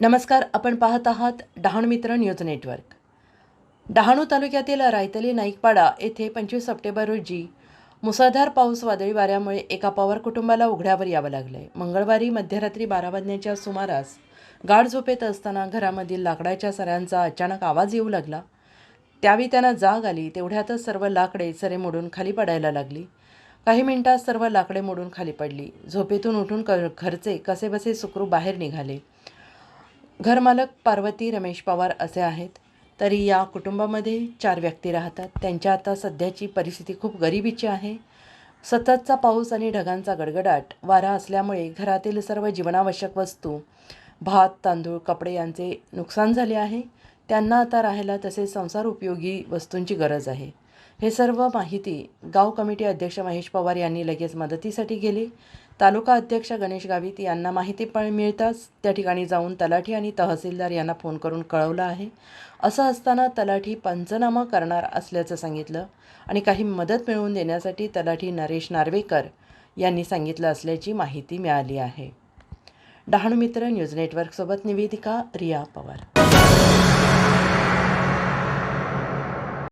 नमस्कार आपण पाहत आहात डहाणू मित्र न्यूज नेटवर्क. डहाणू तालुक्यातील रायतली नाईकपाडा येथे पंचवीस सप्टेंबर रोजी मुसळधार पाऊस वादळी वाऱ्यामुळे एका पवार कुटुंबाला उघड्यावर यावं लागलंय. मंगळवारी मध्यरात्री बारा वाजण्याच्या सुमारास गाढ झोपेत असताना घरामधील लाकडाच्या सऱ्यांचा अचानक आवाज येऊ लागला. त्यावेळी त्यांना जाग आली तेवढ्यातच सर्व लाकडे सरे मोडून खाली पडायला लागली. काही मिनिटात सर्व लाकडे मोडून खाली पडली. झोपेतून उठून क घरचे कसेबसे सुखरूप बाहेर निघाले. घरमालक पार्वती रमेश पवार असे आहेत. तरी या कुटुंबामध्ये चार व्यक्ती राहतात. त्यांच्या आता सध्याची परिस्थिती खूप गरिबीची आहे. सततचा पाऊस आणि ढगांचा गडगडाट वारा असल्यामुळे घरातील सर्व जीवनावश्यक वस्तू भात तांदूळ कपडे यांचे नुकसान झाले आहे. त्यांना आता राहायला तसेच संसार उपयोगी वस्तूंची गरज आहे. हे सर्व माहिती गाव कमिटी अध्यक्ष महेश पवार यांनी लगेच मदतीसाठी गेली. तालुका अध्यक्ष गणेश गावित यांना माहिती पण मिळताच त्या ठिकाणी जाऊन तलाठी आणि तहसीलदार यांना फोन करून कळवलं आहे. असं असताना तलाठी पंचनामा करणार असल्याचं सांगितलं आणि काही मदत मिळवून देण्यासाठी तलाठी नरेश नार्वेकर यांनी सांगितलं असल्याची माहिती मिळाली आहे. डहाणू मित्र न्यूज नेटवर्कसोबत निवेदिका रिया पवार.